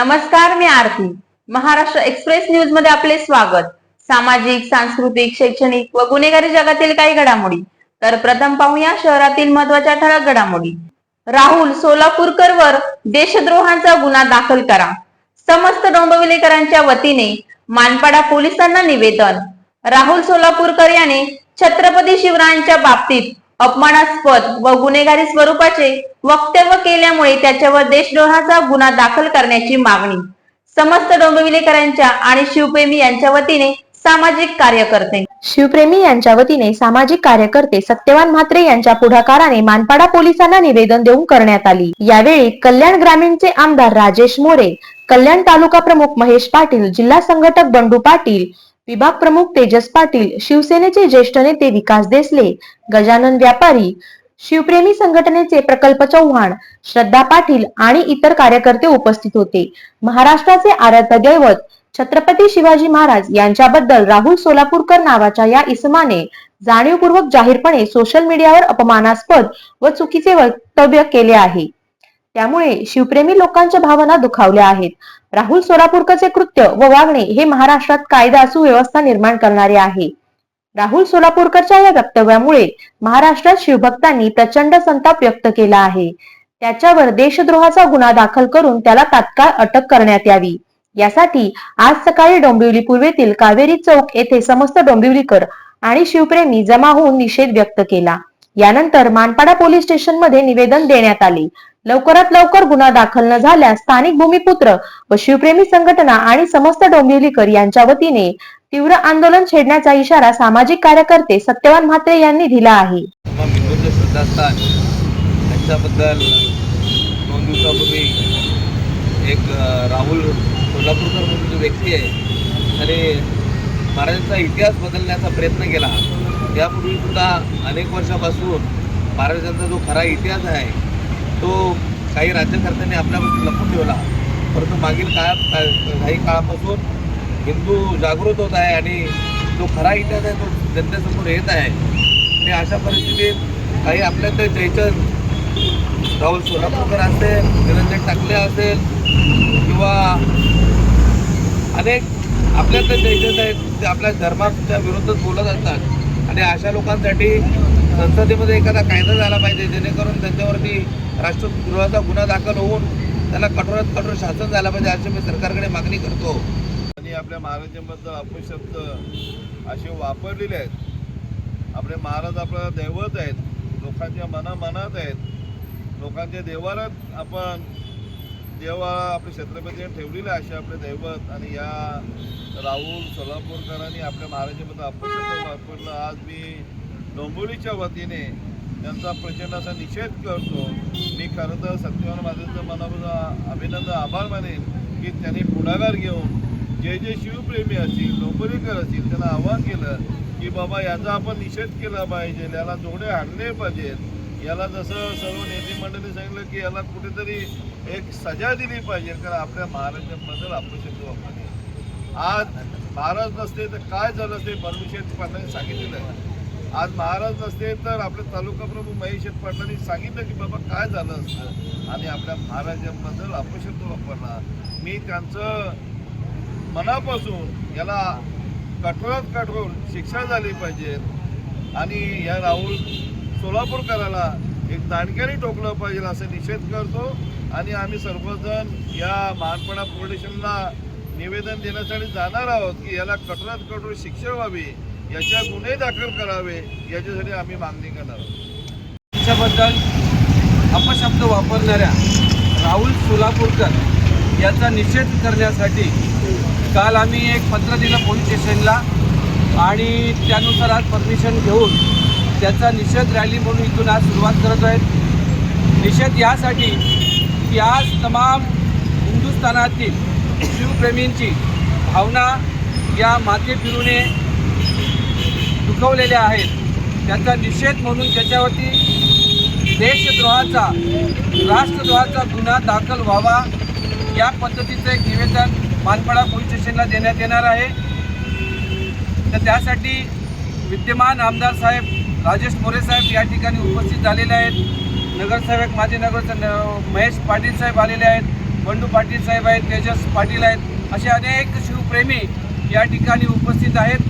नमस्कार मी आरती. महाराष्ट्र एक्सप्रेस न्यूजमध्ये आपले स्वागत. सामाजिक सांस्कृतिक शैक्षणिक व गुन्हेगारी जगातील काही घडामोडी. तर प्रथम पाहूया शहरातील महत्त्वाच्या ठळक घडामोडी. राहुल सोलापूरकर वर देशद्रोहाचा गुन्हा दाखल करा. समस्त डोंबिवलीकरांच्या वतीने मानपाडा पोलिसांना निवेदन. राहुल सोलापूरकर याने छत्रपती शिवरायांच्या बाबतीत अपमानास्पद व गुन्हेगारी स्वरूपाचे वक्तव्य केल्यामुळे त्याच्यावर देशद्रोहाचा गुन्हा दाखल करण्याची मागणी. समस्त डोंबिवलीकरांच्या आणि शिवप्रेमी यांच्या वतीने सामाजिक कार्यकर्ते. शिवप्रेमी यांच्या वतीने सामाजिक कार्यकर्ते सत्यवान म्हात्रे यांच्या पुढाकाराने मानपाडा पोलिसांना निवेदन देऊन करण्यात आली. यावेळी कल्याण ग्रामीणचे आमदार राजेश मोरे कल्याण तालुका प्रमुख महेश पाटील जिल्हा संघटक बंडू पाटील विभाग प्रमुख तेजस पाटील शिवसेनेचे ज्येष्ठ नेते विकास देसले गजानन व्यापारी शिवप्रेमी संघटनेचे प्रकल्प चव्हाण श्रद्धा पाटील आणि इतर कार्यकर्ते उपस्थित होते. महाराष्ट्राचे आराध्य दैवत छत्रपती शिवाजी महाराज यांच्याबद्दल राहुल सोलापूरकर नावाच्या या इसमाने जाणीवपूर्वक जाहीरपणे सोशल मीडियावर अपमानास्पद व चुकीचे वक्तव्य केले आहे. त्यामुळे शिवप्रेमी लोकांच्या भावना दुखावल्या आहेत. राहुल सोलापूरकरचे कृत्य व वागणे हे महाराष्ट्रात कायदा सुव्यवस्था निर्माण करणारे आहे. राहुल सोलापूरकरच्या या वक्तव्यामुळे महाराष्ट्रात शिवभक्तांनी प्रचंड संताप व्यक्त केला आहे. त्याच्यावर देशद्रोहाचा गुन्हा दाखल करून त्याला तात्काळ अटक करण्यात यावी. यासाठी आज सकाळी डोंबिवली पूर्वेतील कावेरी चौक येथे समस्त डोंबिवलीकर आणि शिवप्रेमी जमा होऊन निषेध व्यक्त केला. यानंतर मानपाडा पोलीस स्टेशनमध्ये निवेदन देण्यात आले. लवकरात लवकर गुन्हा दाखल न झाल्यास स्थानिक भूमिपुत्र व शिवप्रेमी संघटना आणि समस्त डोंबिवलीकर यांच्या वतीने तीव्र आंदोलन छेडण्याचा इशारा सामाजिक कार्यकर्ते सत्यवान म्हात्रे यांनी दिला आहे. त्यांच्याबद्दल दोन दिवसापूर्वी एक राहुल सोलापूरकर म्हणून जो व्यक्ती आहे त्याने महाराजांचा इतिहास बदलण्याचा प्रयत्न केला. यापूर्वी सुद्धा अनेक वर्षापासून महाराजांचा जो खरा इतिहास आहे तो काही राज्यकर्त्यांनी आपल्या लपून ठेवला. परंतु मागील काळात काही काळापासून हिंदू जागृत होत आहे आणि जो खरा इतिहास आहे तो जनतेसमोर येत आहे. आणि अशा परिस्थितीत काही आपल्या ते जयचंद राहुल सोलापूरकर असेल निरंजन टाकले असेल किंवा अनेक आपल्यातले जयचंद आहेत ते आपल्या धर्माच्या विरोधात बोलत असतात. आणि अशा लोकांसाठी संसदेमध्ये एखादा कायदा झाला पाहिजे जेणेकरून त्यांच्यावरती राष्ट्रद्रोहाचा गुन्हा दाखल होऊन त्याला कठोरात कठोर शासन झालं पाहिजे अशी मी सरकारकडे मागणी करतो. आणि आपल्या महाराजांबद्दल अपशब्द असे वापरलेले आहेत. आपले महाराज आपलं दैवत आहेत. लोकांच्या मनामनात आहेत. लोकांच्या देवालाच आपण देवा आपले छत्रपती ठेवलेले असे आपले दैवत आणि या राहुल सोलापूरकरांनी आपल्या महाराजांबद्दल अपशब्द वापरलं. आज मी डोंबिवलीच्या वतीने त्यांचा प्रचंड असा निषेध करतो. मी खरं तर सत्यवान माझ्याचं मनापासून अभिनंदन आभार मानेन की त्यांनी पुढाकार घेऊन जे जे शिवप्रेमी असतील डोंबिवलीकर असतील त्यांना आवाहन केलं की बाबा याचा आपण निषेध केला पाहिजे याला जोडे हाणले पाहिजेत. याला जसं सर्व नेते मंडळी सांगितलं की याला कुठेतरी एक सजा दिली पाहिजे कारण आपल्या महाराजांबद्दल अपशब्द वापरले आज महाराज नसते तर काय झालं असते परमेश्वर पाटलांनी सांगितलेलं आहे. आज महाराज नसते तर आपले तालुका प्रमुख महेश पाटलांनी सांगितलं की बाबा काय झालं असतं? आणि आपल्या महाराजांबद्दल अपशब्द वापरला. मी त्यांचं मनापासून याला कठोरात कठोर शिक्षा झाली पाहिजे. आणि या राहुल सोलापूरकराला एक दाणक्याने टोकलं पाहिजे असं निषेध करतो. आणि आम्ही सर्वजण या महानपणा पोलीस स्टेशनला निवेदन देण्यासाठी जाणार आहोत की याला कठोरात कठोर शिक्षा व्हावी. याच्या गुन्हे दाखल करावे याच्यासाठी आम्ही मागणी करणार आहोत. त्याच्याबद्दल अपशब्द वापरणाऱ्या राहुल सोलापूरकर याचा निषेध करण्यासाठी काल आम्ही एक पत्र दिलं पोलीस स्टेशनला आणि त्यानुसार आज परमिशन घेऊन त्याचा निषेध रॅली म्हणून इथून आज सुरुवात करत आहेत. निषेध यासाठी की आज तमाम हिंदुस्थानातील शिवप्रेमींची भावना या माते फिरूने दुखवलेल्या आहेत. त्याचा निषेध म्हणून त्याच्यावरती देशद्रोहाचा राष्ट्रद्रोहाचा गुन्हा दाखल व्हावा या पद्धतीचं एक निवेदन मानपाडा पोलीस स्टेशनला देण्यात येणार आहे. तर त्यासाठी विद्यमान आमदार साहेब राजेश मोरे साहेब या ठिकाणी उपस्थित झालेले आहेत. नगरसेवक माजी नगर महेश पाटील साहेब आलेले आहेत. बंडू पाटील साहेब आहेत तेजस पाटील आहेत. असे अनेक शिवप्रेमी या ठिकाणी उपस्थित आहेत.